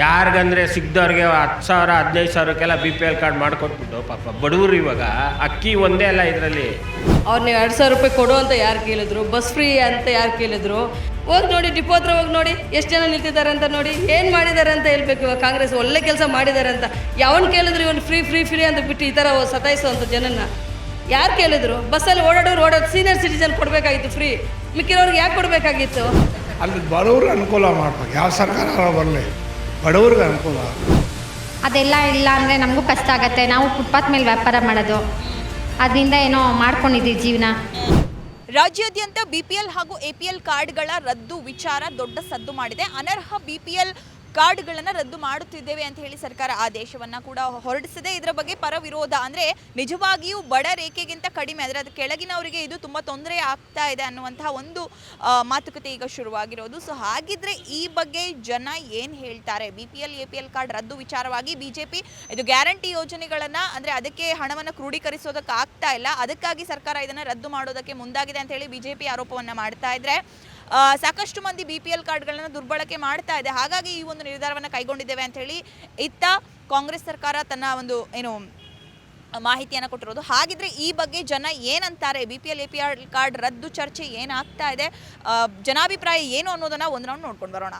ಯಾರಿಗಂದ್ರೆ ಸಿಗ್ದವ್ರಿಗೆ ಹತ್ತು ಸಾವಿರ ಹದಿನೈದು ಸಾವಿರಕ್ಕೆಲ್ಲ ಬಿ ಪಿ ಎಲ್ ಕಾರ್ಡ್ ಮಾಡ್ಕೊಟ್ಬಿಟ್ಟು ಪಾಪ ಬಡವರು ಇವಾಗ. ಅಕ್ಕಿ ಒಂದೇ ಅಲ್ಲ ಇದರಲ್ಲಿ. ಅವ್ರು ನೀವು ಎರಡು ಸಾವಿರ ರೂಪಾಯಿ ಕೊಡು ಅಂತ ಯಾರು ಕೇಳಿದ್ರು? ಬಸ್ ಫ್ರೀ ಅಂತ ಯಾರು ಕೇಳಿದ್ರು? ಹೋಗಿ ನೋಡಿ ಡಿಪೋ ಹತ್ರ ಹೋಗಿ ನೋಡಿ ಎಷ್ಟು ಜನ ನಿಲ್ತಿದ್ದಾರೆ ಅಂತ ನೋಡಿ ಏನು ಮಾಡಿದ್ದಾರೆ ಅಂತ ಹೇಳ್ಬೇಕು ಇವಾಗ. ಕಾಂಗ್ರೆಸ್ ಒಳ್ಳೆ ಕೆಲಸ ಮಾಡಿದ್ದಾರೆ ಅಂತ. ಯಾವನ್ ಕೇಳಿದ್ರು ಇವನು ಫ್ರೀ ಫ್ರೀ ಫ್ರೀ ಅಂತ ಬಿಟ್ಟು ಈ ಥರ ಸತಾಯಿಸುವಂಥ ಜನನ ಯಾರು ಕೇಳಿದ್ರು? ಬಸ್ಸಲ್ಲಿ ಓಡಾಡೋರು ಓಡೋದು ಸೀನಿಯರ್ ಸಿಟಿಜನ್ ಕೊಡಬೇಕಾಗಿತ್ತು ಫ್ರೀ ಮಿಕ್ಕಿರೋರ್ಗೆ ಯಾಕೆ ಕೊಡಬೇಕಾಗಿತ್ತು? ಅಲ್ಲಿ ಬರೋರು ಅನುಕೂಲ ಮಾಡ್ಬೇಕು. ಯಾವ ಸರ್ಕಾರ ಬರಲಿ. ಬಡವ್ರಿಗೆ ಅನುಕೂಲ. ಅದೆಲ್ಲ ಇಲ್ಲ ಅಂದರೆ ನಮಗೂ ಕಷ್ಟ ಆಗುತ್ತೆ. ನಾವು ಫುಟ್ಪಾತ್ ಮೇಲೆ ವ್ಯಾಪಾರ ಮಾಡೋದು. ಅದರಿಂದ ಏನೋ ಮಾಡ್ಕೊಂಡಿದ್ದೀವಿ ಜೀವನ. ರಾಜ್ಯಾದ್ಯಂತ ಬಿಪಿಎಲ್ ಹಾಗೂ ಎಪಿಎಲ್ ಕಾರ್ಡ್ಗಳ ರದ್ದು ವಿಚಾರ ದೊಡ್ಡ ಸದ್ದು ಮಾಡಿದೆ. ಅನರ್ಹ ಬಿಪಿಎಲ್ ಕಾರ್ಡ್ಗಳನ್ನು ರದ್ದು ಮಾಡುತ್ತಿದ್ದೇವೆ ಅಂತ ಹೇಳಿ ಸರ್ಕಾರ ಆದೇಶವನ್ನ ಕೂಡ ಹೊರಡಿಸಿದೆ. ಇದರ ಬಗ್ಗೆ ಪರ ವಿರೋಧ ಅಂದ್ರೆ ನಿಜವಾಗಿಯೂ ಬಡ ರೇಖೆಗಿಂತ ಕಡಿಮೆ, ಅಂದ್ರೆ ಅದು ಕೆಳಗಿನವರಿಗೆ ಇದು ತುಂಬಾ ತೊಂದರೆ ಆಗ್ತಾ ಇದೆ ಅನ್ನುವಂತಹ ಒಂದು ಮಾತುಕತೆ ಈಗ ಶುರುವಾಗಿರೋದು. ಸೊ ಹಾಗಿದ್ರೆ ಈ ಬಗ್ಗೆ ಜನ ಏನ್ ಹೇಳ್ತಾರೆ? B P L A P L card ರದ್ದು ವಿಚಾರವಾಗಿ ಬಿಜೆಪಿ ಇದು ಗ್ಯಾರಂಟಿ ಯೋಜನೆಗಳನ್ನ ಅಂದ್ರೆ ಅದಕ್ಕೆ ಹಣವನ್ನು ಕ್ರೋಢೀಕರಿಸೋದಕ್ಕೆ ಆಗ್ತಾ ಇಲ್ಲ. ಅದಕ್ಕಾಗಿ ಸರ್ಕಾರ ಇದನ್ನ ರದ್ದು ಮಾಡೋದಕ್ಕೆ ಮುಂದಾಗಿದೆ ಅಂತ ಹೇಳಿ ಬಿಜೆಪಿ ಆರೋಪವನ್ನ ಮಾಡ್ತಾ ಇದ್ರೆ ಸಾಕಷ್ಟು ಮಂದಿ ಬಿ ಪಿ ಎಲ್ ಕಾರ್ಡ್ಗಳನ್ನು ದುರ್ಬಳಕೆ ಮಾಡ್ತಾ ಇದೆ. ಹಾಗಾಗಿ ಈ ಒಂದು ನಿರ್ಧಾರವನ್ನು ಕೈಗೊಂಡಿದ್ದೇವೆ ಅಂತ ಹೇಳಿ ಇತ್ತ ಕಾಂಗ್ರೆಸ್ ಸರ್ಕಾರ ತನ್ನ ಒಂದು ಏನು ಮಾಹಿತಿಯನ್ನು ಕೊಟ್ಟಿರೋದು. ಹಾಗಿದ್ರೆ ಈ ಬಗ್ಗೆ ಜನ ಏನಂತಾರೆ? B P L A P R card ರದ್ದು ಚರ್ಚೆ ಏನಾಗ್ತಾ ಇದೆ? ಜನಾಭಿಪ್ರಾಯ ಏನು ಅನ್ನೋದನ್ನ ಒಂದು ರೌಂಡ್ ನೋಡ್ಕೊಂಡು ಬರೋಣ.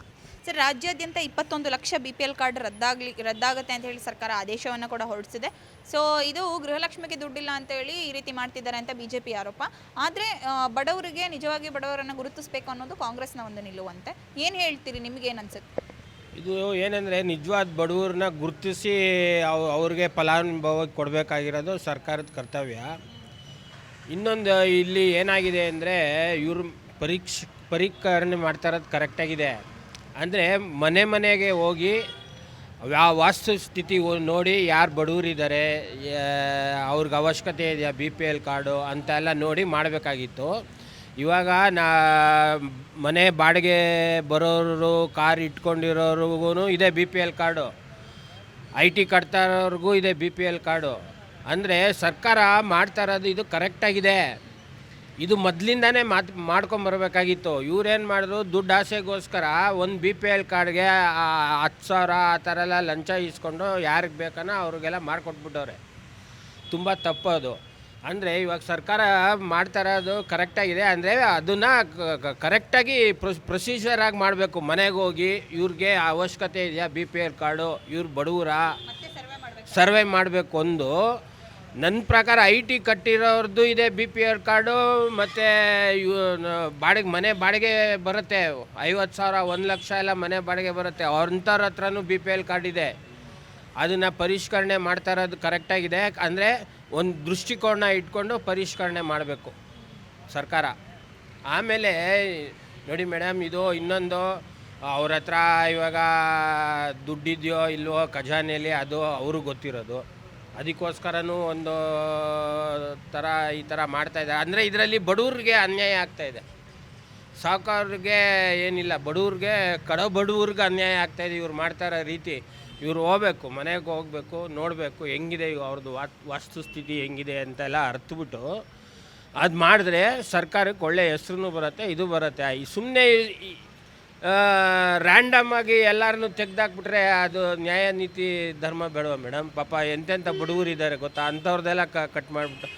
ಸರ್, ರಾಜ್ಯಾದ್ಯಂತ ಇಪ್ಪತ್ತೊಂದು lakh B P L card ರದ್ದಾಗಲಿ, ರದ್ದಾಗುತ್ತೆ ಅಂತ ಹೇಳಿ ಸರ್ಕಾರ ಆದೇಶವನ್ನು ಕೂಡ ಹೊರಡಿಸಿದೆ. ಸೊ ಇದು ಗೃಹಲಕ್ಷ್ಮಿಗೆ ದುಡ್ಡಿಲ್ಲ ಅಂತ ಹೇಳಿ ಈ ರೀತಿ ಮಾಡ್ತಿದ್ದಾರೆ ಅಂತ ಬಿ ಜೆ ಪಿ ಆರೋಪ. ಆದರೆ ಬಡವರಿಗೆ, ನಿಜವಾಗಿ ಬಡವರನ್ನು ಗುರುತಿಸಬೇಕು ಅನ್ನೋದು ಕಾಂಗ್ರೆಸ್ನ ಒಂದು ನಿಲ್ಲುವಂತೆ ಏನು ಹೇಳ್ತೀರಿ, ನಿಮ್ಗೆ ಏನು ಅನ್ಸುತ್ತೆ? ಇದು ಏನಂದರೆ, ನಿಜವಾದ ಬಡವ್ರನ್ನ ಗುರುತಿಸಿ ಅವ್, ಅವ್ರಿಗೆ ಫಲಾನುಭವ ಕೊಡಬೇಕಾಗಿರೋದು ಸರ್ಕಾರದ ಕರ್ತವ್ಯ. ಇನ್ನೊಂದು, ಇಲ್ಲಿ ಏನಾಗಿದೆ ಅಂದರೆ, ಇವ್ರು ಪರೀಕ್ಷ ಪರೀಕರಣೆ ಮಾಡ್ತಾ ಇರೋದು ಕರೆಕ್ಟಾಗಿದೆ ಅಂದರೆ ಮನೆ ಮನೆಗೆ ಹೋಗಿ ಆ ವಾಸ್ತುಸ್ಥಿತಿ ಒ- ನೋಡಿ ಯಾರು ಬಡವರಿದ್ದಾರೆ ಅವ್ರಿಗೆ ಅವಶ್ಯಕತೆ ಇದೆಯಾ ಬಿ ಪಿ ಎಲ್ ಕಾರ್ಡು ಅಂತ ಎಲ್ಲ ನೋಡಿ ಮಾಡಬೇಕಾಗಿತ್ತು. ಇವಾಗ ನಾ ಮನೆ ಬಾಡಿಗೆ ಬರೋರು, ಕಾರ್ ಇಟ್ಕೊಂಡಿರೋರಿಗೂ ಇದೆ B P L card. I T ಕಟ್ತಾ ಇರೋರ್ಗೂ ಇದೆ ಬಿ ಪಿ ಎಲ್ ಕಾರ್ಡು. ಅಂದರೆ ಸರ್ಕಾರ ಮಾಡ್ತಾ ಇರೋದು ಇದು ಕರೆಕ್ಟಾಗಿದೆ ಇದು ಮೊದಲಿಂದಾನೇ ಮಾತು ಮಾಡ್ಕೊಂಬರ್ಬೇಕಾಗಿತ್ತು ಇವ್ರೇನು ಮಾಡಿದ್ರು? ದುಡ್ಡು ಆಸೆಗೋಸ್ಕರ ಒಂದು ಬಿ ಪಿ ಎಲ್ ಕಾರ್ಡ್ಗೆ ಹತ್ತು ಸಾವಿರ ಆ ಥರ ಎಲ್ಲ ಲಂಚ ಇಸ್ಕೊಂಡು ಯಾರಿಗೆ ಬೇಕನೋ ಅವ್ರಿಗೆಲ್ಲ ಮಾಡಿಕೊಟ್ಬಿಟ್ಟವ್ರೆ. ತುಂಬ ತಪ್ಪದು ಅಂದರೆ ಇವಾಗ ಸರ್ಕಾರ ಮಾಡ್ತಾ ಇರೋದು ಕರೆಕ್ಟಾಗಿದೆ ಅಂದರೆ ಅದನ್ನು ಕರೆಕ್ಟಾಗಿ ಪ್ರೊಸೀಜರಾಗಿ ಮಾಡಬೇಕು. ಮನೆಗೆ ಹೋಗಿ ಇವ್ರಿಗೆ ಅವಶ್ಯಕತೆ ಇದೆಯಾ ಬಿ ಪಿ ಎಲ್ ಕಾರ್ಡು ಇವ್ರು ಬಡವರ? ಸರ್ವೆ ಮಾಡಬೇಕು ಒಂದು. ನನ್ನ ಪ್ರಕಾರ ಐ ಟಿ ಕಟ್ಟಿರೋರ್ದು ಇದೆ ಬಿ ಪಿ ಎಲ್ ಕಾರ್ಡು, ಮತ್ತು ಬಾಡಿಗೆ, ಮನೆ ಬಾಡಿಗೆ ಬರುತ್ತೆ. ಐವತ್ತು ಸಾವಿರ, ಒಂದು ಲಕ್ಷ ಎಲ್ಲ ಮನೆ ಬಾಡಿಗೆ ಬರುತ್ತೆ. ಅವ್ರಂಥವ್ರ ಹತ್ರನೂ ಬಿ ಪಿ ಎಲ್ ಕಾರ್ಡ್ ಇದೆ. ಅದನ್ನು ಪರಿಷ್ಕರಣೆ ಮಾಡ್ತಾ ಇರೋದು ಕರೆಕ್ಟಾಗಿದೆ ಅಂದರೆ ಒಂದು ದೃಷ್ಟಿಕೋನ ಇಟ್ಕೊಂಡು ಪರಿಷ್ಕರಣೆ ಮಾಡಬೇಕು ಸರ್ಕಾರ. ಆಮೇಲೆ ನೋಡಿ ಮೇಡಮ್ ಇದು ಇನ್ನೊಂದು, ಅವ್ರ ಹತ್ರ ಇವಾಗ ದುಡ್ಡಿದೆಯೋ ಇಲ್ವೋ ಖಜಾನೆಯಲ್ಲಿ ಅದು ಅವ್ರಿಗೆ ಗೊತ್ತಿರೋದು. ಅದಕ್ಕೋಸ್ಕರನೂ ಒಂದು ಥರ ಈ ಥರ ಮಾಡ್ತಾ ಇದ್ದಾರೆ. ಅಂದರೆ ಇದರಲ್ಲಿ ಬಡವ್ರಿಗೆ ಅನ್ಯಾಯ ಆಗ್ತಾ ಇದೆ. ಸಾವುಕಾರರಿಗೆ ಏನಿಲ್ಲ. ಬಡವ್ರಿಗೆ, ಕಡ ಬಡವ್ರಿಗೆ ಅನ್ಯಾಯ ಆಗ್ತಾಯಿದೆ ಇವ್ರು ಮಾಡ್ತಾ ಇರೋ ರೀತಿ ಇವ್ರು ಹೋಗ್ಬೇಕು, ಮನೆಗೆ ಹೋಗಬೇಕು, ನೋಡಬೇಕು, ಹೆಂಗಿದೆ ಇವು ಅವ್ರದ್ದು ವಾಸ್ತುಸ್ಥಿತಿ ಹೆಂಗಿದೆ ಅಂತೆಲ್ಲ ಅರ್ಥಬಿಟ್ಟು ಅದು ಮಾಡಿದ್ರೆ ಸರ್ಕಾರಕ್ಕೆ ಒಳ್ಳೆಯ ಹೆಸ್ರು ಬರುತ್ತೆ, ಇದು ಬರುತ್ತೆ. ಈ ಸುಮ್ಮನೆ ರ್ಯಾಂಡಮ್ ಆಗಿ ಎಲ್ಲರನ್ನು ತೆಗ್ದಾಕ್ಬಿಟ್ರೆ ಅದು ನ್ಯಾಯ, ನೀತಿ, ಧರ್ಮ ಬೇಡವಾ ಮೇಡಮ್? ಪಾಪ ಎಂತೆಂಥ ಬಡವರು ಇದ್ದಾರೆ ಗೊತ್ತಾ? ಅಂಥವ್ರದ್ದೆಲ್ಲ ಕ ಕಟ್ ಮಾಡಿಬಿಟ್ಟು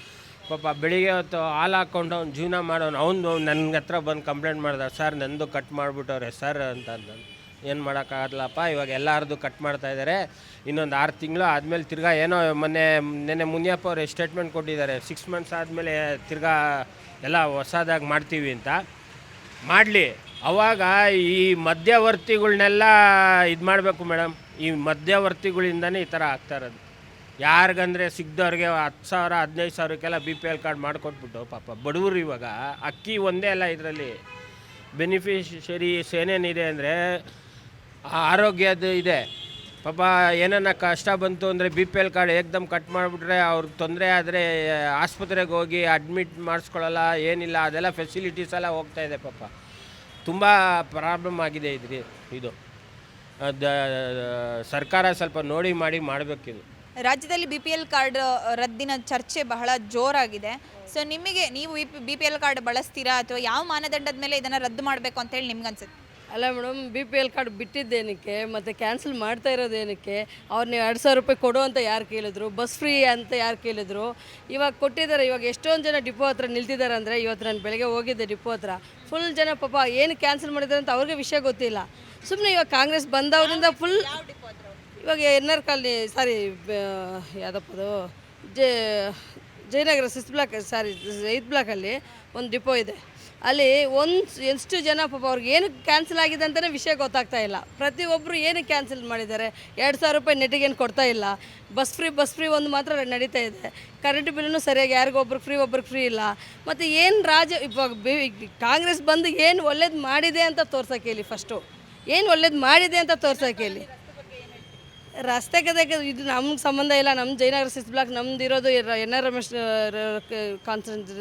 ಪಾಪ ಬೆಳಿಗ್ಗೆ ಹೊತ್ತು ಹಾಲು ಹಾಕ್ಕೊಂಡು ಅವ್ನು ಜೀವನ ಮಾಡೋನು, ಅವನು ನನ್ನ ಹತ್ರ ಬಂದು ಕಂಪ್ಲೇಂಟ್ ಮಾಡ್ದ, ಸರ್, ನಂದು ಕಟ್ ಮಾಡಿಬಿಟ್ಟವ್ರೆ, ಸರ್, ಅಂತ ಅಂದನು. ಏನು ಮಾಡೋಕ್ಕಾಗಲ್ಲಪ್ಪ ಇವಾಗ ಎಲ್ಲರದ್ದು ಕಟ್ ಮಾಡ್ತಾ ಇದ್ದಾರೆ ಇನ್ನೊಂದು ಆರು ತಿಂಗಳು ಆದಮೇಲೆ ತಿರ್ಗಾ ಏನೋ ಮೊನ್ನೆ, ನೆನ್ನೆ ಮುನಿಯಪ್ಪ ಅವ್ರು ಸ್ಟೇಟ್ಮೆಂಟ್ ಕೊಟ್ಟಿದ್ದಾರೆ. ಸಿಕ್ಸ್ ಮಂತ್ಸ್ ಆದಮೇಲೆ ತಿರ್ಗಾ ಎಲ್ಲ ಹೊಸದಾಗಿ ಮಾಡ್ತೀವಿ ಅಂತ. ಮಾಡಲಿ. ಅವಾಗ ಈ ಮಧ್ಯವರ್ತಿಗಳನ್ನೆಲ್ಲ ಇದು ಮಾಡಬೇಕು ಮೇಡಮ್. ಈ ಮಧ್ಯವರ್ತಿಗಳಿಂದನೇ ಈ ಥರ ಆಗ್ತಾ ಇರೋದು. ಯಾರಿಗಂದ್ರೆ ಸಿಗ್ದವ್ರಿಗೆ ಹತ್ತು ಸಾವಿರ, ಹದಿನೈದು ಸಾವಿರಕ್ಕೆಲ್ಲ ಬಿ ಪಿ ಎಲ್ ಕಾರ್ಡ್ ಮಾಡಿಕೊಟ್ಬಿಟ್ಟು ಪಾಪ ಬಡವರು ಇವಾಗ ಅಕ್ಕಿ ಒಂದೇ ಅಲ್ಲ ಇದರಲ್ಲಿ. ಬೆನಿಫಿಷರೀಸ್ ಏನೇನಿದೆ ಅಂದರೆ ಆರೋಗ್ಯದ ಇದೆ. ಪಾಪ ಏನನ್ನ ಕಷ್ಟ ಬಂತು ಅಂದರೆ ಬಿ ಪಿ ಎಲ್ ಕಾರ್ಡ್ ಏಕ್ದಮ್ ಕಟ್ ಮಾಡಿಬಿಟ್ರೆ ಅವ್ರಿಗೆ ತೊಂದರೆ ಆದರೆ ಆಸ್ಪತ್ರೆಗೆ ಹೋಗಿ ಅಡ್ಮಿಟ್ ಮಾಡಿಸ್ಕೊಳ್ಳಲ್ಲ, ಏನಿಲ್ಲ, ಅದೆಲ್ಲ ಫೆಸಿಲಿಟೀಸ್ ಎಲ್ಲ ಹೋಗ್ತಾ ಇದೆ ಪಾಪ. ತುಂಬ ಪ್ರಾಬ್ಲಮ್ ಆಗಿದೆ ಇದ್ರಿ, ಇದು. ದ ಸರ್ಕಾರ ಸ್ವಲ್ಪ ನೋಡಿ ಮಾಡಿ ಮಾಡಬೇಕಿದು ರಾಜ್ಯದಲ್ಲಿ ಬಿ ಪಿ ಎಲ್ ಕಾರ್ಡ್ ರದ್ದಿನ ಚರ್ಚೆ ಬಹಳ ಜೋರಾಗಿದೆ. ಸೊ ನಿಮಗೆ, ನೀವು ಬಿ ಪಿ ಎಲ್ ಕಾರ್ಡ್ ಬಳಸ್ತೀರಾ ಅಥವಾ ಯಾವ ಮಾನದಂಡದ ಮೇಲೆ ಇದನ್ನು ರದ್ದು ಮಾಡಬೇಕು ಅಂತ ಹೇಳಿ ನಿಮ್ಗೆ ಅನ್ಸುತ್ತೆ ಅಲ್ಲ madam B P L card ಬಿಟ್ಟಿದ್ದೇನಕ್ಕೆ ಮತ್ತು ಕ್ಯಾನ್ಸಲ್ ಮಾಡ್ತಾ ಇರೋದೇನಕ್ಕೆ? ಅವ್ರು ನೀವು ಎರಡು ಸಾವಿರ ರೂಪಾಯಿ ಕೊಡು ಅಂತ ಯಾರು ಕೇಳಿದ್ರು? ಬಸ್ ಫ್ರೀ ಅಂತ ಯಾರು ಕೇಳಿದ್ರು? ಇವಾಗ ಕೊಟ್ಟಿದ್ದಾರೆ ಇವಾಗ ಎಷ್ಟೊಂದು ಜನ ಡಿಪೋ ಹತ್ರ ನಿಲ್ತಿದ್ದಾರೆ ಅಂದರೆ ಇವತ್ತು ನಾನು ಬೆಳಗ್ಗೆ ಹೋಗಿದ್ದೆ ಡಿಪೋ ಹತ್ರ. ಫುಲ್ ಜನ ಪಾಪ ಏನು ಕ್ಯಾನ್ಸಲ್ ಮಾಡಿದ್ದಾರೆ ಅಂತ ಅವ್ರಿಗೆ ವಿಷಯ ಗೊತ್ತಿಲ್ಲ. ಸುಮ್ಮನೆ ಇವಾಗ ಕಾಂಗ್ರೆಸ್ ಬಂದವರಿಂದ ಫುಲ್ ಇವಾಗ ಎನ್ ಆರ್ ಕಾಲನಿ ಸಾರಿ ಯಾವುದಪ್ಪ ಅದು? J Jayanagar six block sorry ಐದು ಬ್ಲಾಕಲ್ಲಿ ಒಂದು ಡಿಪೋ ಇದೆ. ಅಲ್ಲಿ ಒಂದು ಎಷ್ಟು ಜನ ಪಾಪ ಅವ್ರಿಗೆ ಏನು ಕ್ಯಾನ್ಸಲ್ ಆಗಿದೆ ಅಂತಲೇ ವಿಷಯ ಗೊತ್ತಾಗ್ತಾ ಇಲ್ಲ. ಪ್ರತಿಯೊಬ್ಬರು ಏನು ಕ್ಯಾನ್ಸಲ್ ಮಾಡಿದ್ದಾರೆ? ಎರಡು ಸಾವಿರ ರೂಪಾಯಿ ಏನು ಕೊಡ್ತಾ ಇಲ್ಲ? ಬಸ್ ಫ್ರೀ ಬಸ್ ಫ್ರೀ ಒಂದು ಮಾತ್ರ ನಡೀತಾ ಇದೆ. ಕರೆಂಟ್ ಬಿಲ್ಲು ಸರಿಯಾಗಿ ಯಾರಿಗೊಬ್ರು ಫ್ರೀ ಒಬ್ರಿಗೆ ಫ್ರೀ ಇಲ್ಲ. ಮತ್ತು ಏನು ರಾಜ ಇವಾಗ ಕಾಂಗ್ರೆಸ್ ಬಂದು ಏನು ಒಳ್ಳೇದು ಮಾಡಿದೆ ಅಂತ ತೋರ್ಸೋಕೆ ಇಲ್ಲಿ ಫಸ್ಟು ಏನು ಒಳ್ಳೇದು ಮಾಡಿದೆ ಅಂತ ತೋರ್ಸೋಕೆ ಹೇಳಿ? ರಸ್ತೆ ಕದಕ್ಕೆ ಇದು ನಮ್ಗೆ ಸಂಬಂಧ ಇಲ್ಲ. ನಮ್ಮ ಜಯನಗರ ಸಿಕ್ಸ್ ಬ್ಲಾಕ್ ನಮ್ದು ಇರೋದು ಎನ್ ಆರ್ ರಮೇಶ್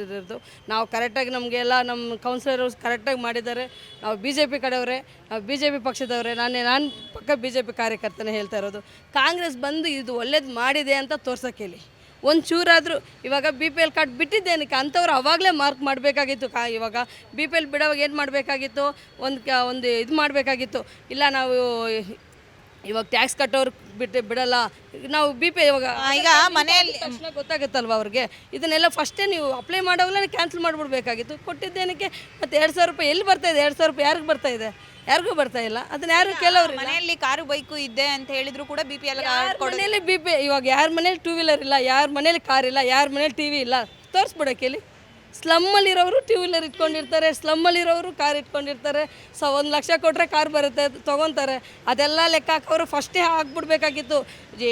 ಇರೋದು. ನಾವು ಕರೆಕ್ಟಾಗಿ ನಮಗೆಲ್ಲ ನಮ್ಮ ಕೌನ್ಸಿಲರು ಕರೆಕ್ಟಾಗಿ ಮಾಡಿದ್ದಾರೆ. ನಾವು ಬಿ ಜೆ ಪಿ ಕಡೆಯವರೇ, ನಾವು ಬಿ ಜೆ ಪಿ ಪಕ್ಷದವರೇ, ನಾನೇ ನಾನು ಪಕ್ಕ ಬಿ ಜೆ ಪಿ ಕಾರ್ಯಕರ್ತನೇ ಹೇಳ್ತಾ ಇರೋದು. ಕಾಂಗ್ರೆಸ್ ಬಂದು ಇದು ಒಳ್ಳೇದು ಮಾಡಿದೆ ಅಂತ ತೋರ್ಸೋಕೆ ಹೇಳಿ. ಒಂದು ಚೂರಾದರೂ ಇವಾಗ ಬಿ ಪಿ ಎಲ್ ಕಾರ್ಡ್ ಬಿಟ್ಟಿದ್ದೇನಕ್ಕೆ? ಅಂಥವ್ರು ಅವಾಗಲೇ ಮಾರ್ಕ್ ಮಾಡಬೇಕಾಗಿತ್ತು. ಕಾ ಇವಾಗ ಬಿ ಪಿ ಎಲ್ ಬಿಡೋವಾಗ ಏನು ಮಾಡಬೇಕಾಗಿತ್ತು? ಒಂದು ಕ ಒಂದು ಇದು ಮಾಡಬೇಕಾಗಿತ್ತು. ಇಲ್ಲ ನಾವು ಇವಾಗ ಟ್ಯಾಕ್ಸ್ ಕಟ್ಟೋರು ಬಿಟ್ಟು ಬಿಡಲ್ಲ. ನಾವು ಬಿ ಪಿ ಇವಾಗ ಈಗ ಮನೆಯಲ್ಲಿ ತಕ್ಷಣ ಗೊತ್ತಾಗುತ್ತಲ್ವ ಅವ್ರಿಗೆ? ಇದನ್ನೆಲ್ಲ ಫಸ್ಟೇ ನೀವು ಅಪ್ಲೈ ಮಾಡೋವಾಗಲೇ ಕ್ಯಾನ್ಸಲ್ ಮಾಡಿಬಿಡ್ಬೇಕಾಗಿತ್ತು. ಕೊಟ್ಟಿದ್ದೇನಕ್ಕೆ? ಮತ್ತು ಎರಡು ಸಾವಿರ ರೂಪಾಯಿ ಎಲ್ಲಿ ಬರ್ತಾ ಇದೆ? ಎರಡು ಸಾವಿರ ರೂಪಾಯಿ ಯಾರಿಗೆ ಬರ್ತಾ ಇದೆ? ಯಾರಿಗೂ ಬರ್ತಾ ಇಲ್ಲ. ಅದನ್ನ ಯಾರು ಕೆಲವರು ಮನೆಯಲ್ಲಿ ಕಾರು ಬೈಕು ಇದೆ ಅಂತ ಹೇಳಿದ್ರು ಕೂಡ ಬಿ ಪಿ ಎಲ್ ಮನೆಯಲ್ಲಿ ಬಿ ಪಿ ಇವಾಗ ಯಾರ ಮನೇಲಿ ಟೂ ವೀಲರ್ ಇಲ್ಲ ಯಾರ ಮನೇಲಿ ಕಾರ್ ಇಲ್ಲ ಯಾರ ಮನೇಲಿ ಟಿ ವಿ ಇಲ್ಲ ತೋರಿಸ್ಬಿಡಕ್ಕೆ ಇಲ್ಲಿ ಸ್ಲಮ್ಮಲ್ಲಿರೋರು ಟೂ ವೀಲರ್ ಇಟ್ಕೊಂಡಿರ್ತಾರೆ ಸ್ಲಮ್ಮಲ್ಲಿರೋರು ಕಾರ್ ಇಟ್ಕೊಂಡಿರ್ತಾರೆ. ಸೊ ಒಂದು ಲಕ್ಷ ಕೊಟ್ಟರೆ ಕಾರ್ ಬರುತ್ತೆ ತೊಗೊತಾರೆ. ಅದೆಲ್ಲ ಲೆಕ್ಕ ಹಾಕೋರು ಫಸ್ಟೇ ಹಾಕ್ಬಿಡ್ಬೇಕಾಗಿತ್ತು.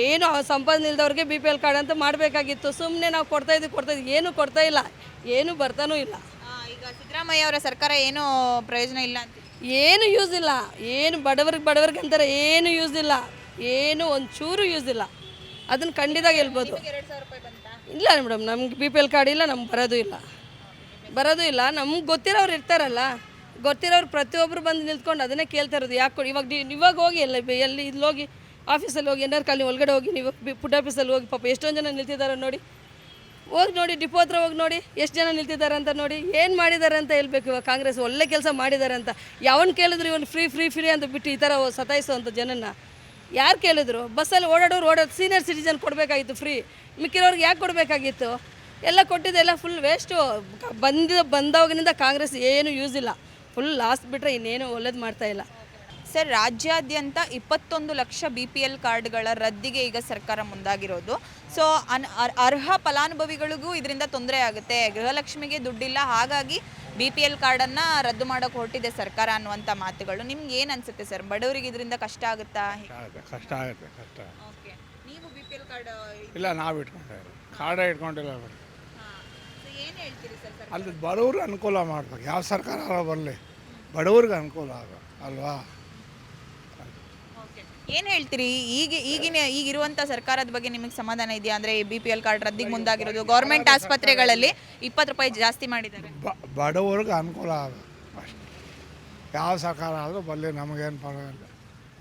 ಏನು ಸಂಪಾದನೆ ಇಲ್ದವ್ರಿಗೆ ಬಿ ಪಿ ಎಲ್ ಕಾರ್ಡ್ ಅಂತ ಮಾಡಬೇಕಾಗಿತ್ತು. ಸುಮ್ಮನೆ ನಾವು ಕೊಡ್ತಾ ಇದ್ದೀವಿ ಕೊಡ್ತಾ ಇದ್ದೀವಿ ಏನು ಕೊಡ್ತಾ ಇಲ್ಲ. ಏನು ಬರ್ತಾನೂ ಇಲ್ಲ. ಈಗ ಸಿದ್ದರಾಮಯ್ಯ ಅವರ ಸರ್ಕಾರ ಏನೂ ಪ್ರಯೋಜನ ಇಲ್ಲ ಅಂತ ಏನು ಯೂಸ್ ಇಲ್ಲ. ಏನು ಬಡವ್ರಿಗೆ ಬಡವ್ರಿಗೆ ಅಂತಾರೆ ಏನು ಯೂಸ್ ಇಲ್ಲ. ಏನು ಒಂಚೂರು ಚೂರು ಯೂಸ್ ಇಲ್ಲ. ಅದನ್ನು ಖಂಡಿತ ಗೆಲ್ಬೋದು ಎರಡು ಸಾವಿರ ರೂಪಾಯಿ ಬಂತಾ? ಇಲ್ಲ ಮೇಡಮ್ ನಮ್ಗೆ ಬಿ ಪಿ ಎಲ್ ಕಾರ್ಡ್ ಇಲ್ಲ ನಮ್ಗೆ ಬರೋದು ಇಲ್ಲ. ಬರೋದು ಇಲ್ಲ. ನಮ್ಗೆ ಗೊತ್ತಿರೋರು ಇರ್ತಾರಲ್ಲ. ಗೊತ್ತಿರೋರು ಪ್ರತಿಯೊಬ್ಬರು ಬಂದು ನಿಂತ್ಕೊಂಡು ಅದನ್ನೇ ಕೇಳ್ತಾ ಇರೋದು. ಯಾಕೆ ಕೊಡಿ ಇವಾಗ ಇವಾಗ ಹೋಗಿ ಎಲ್ಲ ಎಲ್ಲಿ ಇಲ್ಲಿ ಹೋಗಿ ಆಫೀಸಲ್ಲಿ ಹೋಗಿ ಎನ್ನಾರು ಕಾಲಿ ಒಳಗಡೆ ಹೋಗಿ, ನೀವು ಫುಡ್ ಆಫೀಸಲ್ಲಿ ಹೋಗಿ, ಪಾಪ ಎಷ್ಟೊಂದು ಜನ ನಿಲ್ತಿದ್ದಾರೆ ನೋಡಿ. ಹೋಗಿ ನೋಡಿ ಡಿಪೋ ಹತ್ರ ಹೋಗಿ ನೋಡಿ, ಎಷ್ಟು ಜನ ನಿಲ್ತಿದ್ದಾರೆ ಅಂತ ನೋಡಿ, ಏನು ಮಾಡಿದ್ದಾರೆ ಅಂತ ಹೇಳ್ಬೇಕು ಇವಾಗ ಕಾಂಗ್ರೆಸ್ ಒಳ್ಳೆ ಕೆಲಸ ಮಾಡಿದ್ದಾರೆ ಅಂತ. ಯಾವನ್ ಕೇಳಿದ್ರು ಇವನು ಫ್ರೀ ಫ್ರೀ ಫ್ರೀ ಅಂತ ಬಿಟ್ಟು ಈ ಥರ ಸತಾಯಿಸುವಂಥ ಜನನ ಯಾರು ಕೇಳಿದ್ರು? ಬಸ್ಸಲ್ಲಿ ಓಡಾಡೋರು ಓಡೋದು ಸೀನಿಯರ್ ಸಿಟಿಜನ್ ಕೊಡಬೇಕಾಗಿತ್ತು ಫ್ರೀ ಮಿಕ್ಕಿರೋರ್ಗೆ ಯಾಕೆ ಕೊಡಬೇಕಾಗಿತ್ತು? ಎಲ್ಲ ಕೊಟ್ಟಿದ್ದೆಲ್ಲ ಫುಲ್ ವೇಸ್ಟು ಬಂದ ಬಂದವಾಗಿನಿಂದ ಕಾಂಗ್ರೆಸ್ ಏನು ಯೂಸ್ ಇಲ್ಲ. ಫುಲ್ ಲಾಸ್ ಬಿಟ್ಟರೆ ಇನ್ನೇನು ಒಳ್ಳೇದು ಮಾಡ್ತಾ ಇಲ್ಲ. ಸರ್ ರಾಜ್ಯಾದ್ಯಂತ ಇಪ್ಪತ್ತೊಂದು ಲಕ್ಷ ಬಿ ಪಿ ಎಲ್ ಕಾರ್ಡ್ಗಳ ರದ್ದಿಗೆ ಈಗ ಸರ್ಕಾರ ಮುಂದಾಗಿರೋದು. ಸೊ ಅನ್ ಅರ್- ಅರ್ಹ ಫಲಾನುಭವಿಗಳಿಗೂ ಇದರಿಂದ ತೊಂದರೆ ಆಗುತ್ತೆ. ಗೃಹಲಕ್ಷ್ಮಿಗೆ ದುಡ್ಡಿಲ್ಲ ಹಾಗಾಗಿ ಬಿ ಪಿ ಎಲ್ ಕಾರ್ಡನ್ನು ರದ್ದು ಮಾಡೋಕೆ ಹೊರಟಿದೆ ಸರ್ಕಾರ ಅನ್ನುವಂಥ ಮಾತುಗಳು. ನಿಮ್ಗೆ ಏನು ಅನ್ಸುತ್ತೆ ಸರ್? ಬಡವರಿಗೆ ಇದರಿಂದ ಕಷ್ಟ ಆಗುತ್ತಾ? ಕಷ್ಟ ಆಗುತ್ತೆ ಕಷ್ಟ ಓಕೆ ನೀವು ಬಿ ಪಿ ಎಲ್ ಕಾರ್ಡ್ ಇಲ್ಲ ನಾವು ಇಟ್ಕೊಂಡಿಲ್ಲ. ಕಾರ್ಡೇ ಇಟ್ಕೊಂಡಿಲ್ಲ ಬಿಡಿ ಏನು ಹೇಳ್ತೀರಿ ಸರ್ ಸರ್ ಅಲ್ಲಿ ಬಡವ್ರಿಗೆ ಅನುಕೂಲ ಮಾಡ್ಬೇಕು. ಯಾವ ಸರ್ಕಾರ ಬರಲಿ. ಬಡವ್ರಿಗೆ ಅನುಕೂಲ ಆಗ ಅಲ್ವಾ? ಏನು ಹೇಳ್ತೀರಿ? ಈಗ ಈಗಿನ ಈಗಿರುವಂಥ ಸರ್ಕಾರದ ಬಗ್ಗೆ ನಿಮಗೆ ಸಮಾಧಾನ ಇದೆಯಾ? ಅಂದರೆ ಬಿ ಪಿ ಎಲ್ ಕಾರ್ಡ್ ರದ್ದಿಗೆ ಮುಂದಾಗಿರೋದು ಗೌರ್ಮೆಂಟ್ ಆಸ್ಪತ್ರೆಗಳಲ್ಲಿ ಇಪ್ಪತ್ತು ರೂಪಾಯಿ ಜಾಸ್ತಿ ಮಾಡಿದ್ದಾರೆ. ಬಡವ್ರಿಗೆ ಅನುಕೂಲ ಆಗ ಅಷ್ಟೆ. ಯಾವ ಸರ್ಕಾರ ಆದರೂ ಬರಲಿ ನಮಗೇನು ಪರವಾಗಿಲ್ಲ.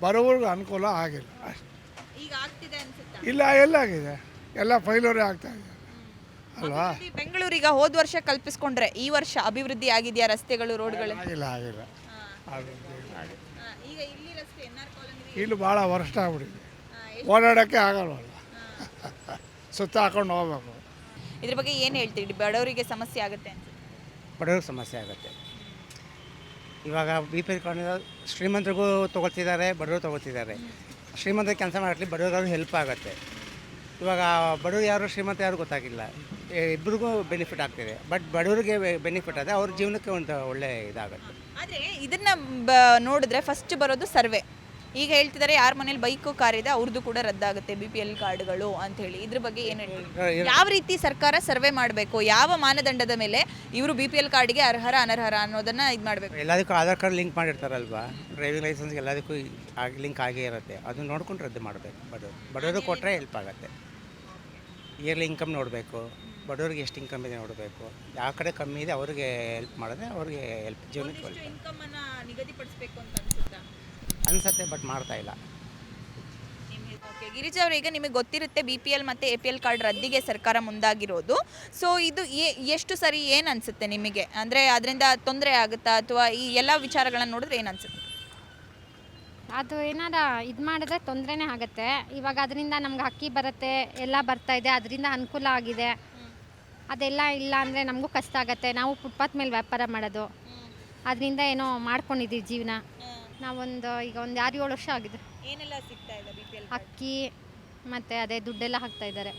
ಬಡವ್ರಿಗೆ ಅನುಕೂಲ ಆಗಿಲ್ಲ. ಅಷ್ಟೆ. ಈಗ ಆಗ್ತಿದೆ ಅನ್ಸುತ್ತಾ? ಇಲ್ಲ ಎಲ್ಲಾಗಿದೆ ಎಲ್ಲ ಫೈಲೋರೇ ಆಗ್ತಾ ಇದೆ ಅಲ್ವಾ? ಬೆಂಗಳೂರಿಗೆ ಹೋದ ವರ್ಷ ಕಲ್ಪಿಸ್ಕೊಂಡ್ರೆ ಈ ವರ್ಷ ಅಭಿವೃದ್ಧಿ ಆಗಿದೆಯಾ ರಸ್ತೆಗಳು ರೋಡ್ಗಳು? ಆಗಿಲ್ಲ. ಆಗಿಲ್ಲ ಆಗಿಲ್ಲ. ಈಗ ಇಲ್ಲಿ ರಸ್ತೆ ಎನ್ ಆರ್ ಕಾಲೋನಿ ಇಲ್ಲಿ ಭಾಳ ವರ್ಷ ಆಗ್ಬಿಟ್ಟಿದೆ. ಓಡಾಡೋಕ್ಕೆ ಆಗಲ್ವಲ್ಲ. ಸುತ್ತ ಹಾಕೊಂಡು ಹೋಗ್ಬೇಕು. ಇದ್ರ ಬಗ್ಗೆ ಏನು ಹೇಳ್ತೀವಿ ಬಡವರಿಗೆ ಸಮಸ್ಯೆ ಆಗುತ್ತೆ ಅನ್ಸುತ್ತೆ ಬಡವ್ರಿಗೆ ಸಮಸ್ಯೆ ಆಗುತ್ತೆ. ಇವಾಗ ಬಿ ಪಿ ಎಲ್ ಕಾರ್ಡ್ ಶ್ರೀಮಂತರಿಗೂ ತೊಗೊಳ್ತಿದ್ದಾರೆ ಬಡವರು ತೊಗೊಳ್ತಿದ್ದಾರೆ. ಶ್ರೀಮಂತರಿಗೆ ಕೆಲಸ ಮಾಡಲಿ ಬಡವ್ರಿಗಾದ್ರೂ ಹೆಲ್ಪ್ ಆಗುತ್ತೆ. ಇವಾಗ ಬಡವ್ರು ಯಾರು ಶ್ರೀಮಂತ ಯಾರು ಗೊತ್ತಾಗಿಲ್ಲ. ಇಬ್ರಿಗೂ ಬೆನಿಫಿಟ್ ಆಗ್ತಿದೆ. ಬಟ್ ಬಡವರಿಗೆ ಬೆನಿಫಿಟ್ ಆದರೆ ಅವ್ರ ಜೀವನಕ್ಕೆ ಒಂದು ಒಳ್ಳೆ ಇದಾಗುತ್ತೆ. ಆದರೆ ಇದನ್ನ ಬ ನೋಡಿದ್ರೆ ಫಸ್ಟ್ ಬರೋದು ಸರ್ವೆ. ಈಗ ಹೇಳ್ತಿದ್ದಾರೆ ಯಾರ ಮನೇಲಿ ಬೈಕು ಕಾರ್ ಇದೆ ಅವ್ರದ್ದು ಕೂಡ ರದ್ದಾಗುತ್ತೆ ಬಿ ಪಿ ಎಲ್ ಕಾರ್ಡ್ಗಳು ಅಂತ ಹೇಳಿ. ಇದ್ರ ಬಗ್ಗೆ ಏನು ಯಾವ ರೀತಿ ಸರ್ಕಾರ ಸರ್ವೆ ಮಾಡಬೇಕು? ಯಾವ ಮಾನದಂಡದ ಮೇಲೆ ಇವರು ಬಿ ಪಿ ಎಲ್ ಕಾರ್ಡ್ಗೆ ಅರ್ಹರ ಅನರ್ಹರ ಅನ್ನೋದನ್ನ ಇದು ಮಾಡಬೇಕು? ಎಲ್ಲದಕ್ಕೂ ಆಧಾರ್ ಕಾರ್ಡ್ ಲಿಂಕ್ ಮಾಡಿರ್ತಾರಲ್ವಾ? ಡ್ರೈವಿಂಗ್ ಲೈಸೆನ್ಸ್ ಎಲ್ಲದಕ್ಕೂ ಆಗಿ ಲಿಂಕ್ ಆಗೇ ಇರುತ್ತೆ. ಅದನ್ನ ನೋಡ್ಕೊಂಡು ರದ್ದು ಮಾಡಬೇಕು ಬಡವರು. ಬಡವರು ಕೊಟ್ಟರೆ ಹೆಲ್ಪ್ ಆಗುತ್ತೆ. ಇಯರ್ಲಿ ಇನ್ಕಮ್ ನೋಡಬೇಕು. ಬಡವ್ರಿಗೆ ಎಷ್ಟು ಇನ್ಕಮ್ ಇದೆ ನೋಡಬೇಕು. ಯಾವ ಕಡೆ ಕಮ್ಮಿ ಇದೆ ಅವ್ರಿಗೆ ಹೆಲ್ಪ್ ಮಾಡಿದ್ರೆ ಅವ್ರಿಗೆ ಹೆಲ್ಪ್ ಜೀವನಕ್ಕೆ ಹೆಲ್ಪ್ ಇನ್ಕಮ್ ಅನ್ನ ನಿಗದಿಪಡಿಸಬೇಕು ಅಂತ ಅನ್ಸುತ್ತಾ? ಅನ್ಸತ್ತೆ ಬಟ್ ಮಾಡ್ತಾ ಇಲ್ಲ. ಓಕೆ ಗಿರಿಜಾ ಅವ್ರೆ, ಈಗ ನಿಮಗೆ ಗೊತ್ತಿರುತ್ತೆ ಬಿ ಪಿ ಎಲ್ ಮತ್ತು ಎ ಪಿ ಎಲ್ ಕಾರ್ಡ್ ರದ್ದಿಗೆ ಸರ್ಕಾರ ಮುಂದಾಗಿರೋದು. ಸೊ ಇದು ಎಷ್ಟು ಸರಿ ಏನು ಅನಿಸುತ್ತೆ ನಿಮಗೆ? ಅಂದರೆ ಅದರಿಂದ ತೊಂದರೆ ಆಗುತ್ತಾ? ಅಥವಾ ಈ ಎಲ್ಲ ವಿಚಾರಗಳನ್ನು ನೋಡಿದ್ರೆ ಏನು ಅನ್ಸುತ್ತೆ? ಅದು ಏನಾರ ಇದು ಮಾಡಿದ್ರೆ ತೊಂದರೆನೇ ಆಗುತ್ತೆ. ಇವಾಗ ಅದರಿಂದ ನಮ್ಗೆ ಅಕ್ಕಿ ಬರುತ್ತೆ ಎಲ್ಲ ಬರ್ತಾ ಇದೆ ಅದರಿಂದ ಅನುಕೂಲ ಆಗಿದೆ. ಅದೆಲ್ಲ ಇಲ್ಲ ಅಂದರೆ ನಮಗೂ ಕಷ್ಟ ಆಗುತ್ತೆ. ನಾವು ಫುಟ್ಪಾತ್ ಮೇಲೆ ವ್ಯಾಪಾರ ಮಾಡೋದು. ಅದರಿಂದ ಏನೋ ಮಾಡ್ಕೊಂಡಿದ್ದೀವಿ ಜೀವನ. ನಾವೊಂದು ಈಗ ಒಂದು ಆರು ಏಳು ವರ್ಷ ಆಗಿದೆ. ಏನೆಲ್ಲ ಸಿಗ್ತಾ ಇದೆ ಬಿ ಪಿ ಎಲ್ ಅಕ್ಕಿ ಮತ್ತು ಅದೇ ದುಡ್ಡೆಲ್ಲ ಹಾಕ್ತಾ ಇದ್ದಾರೆ.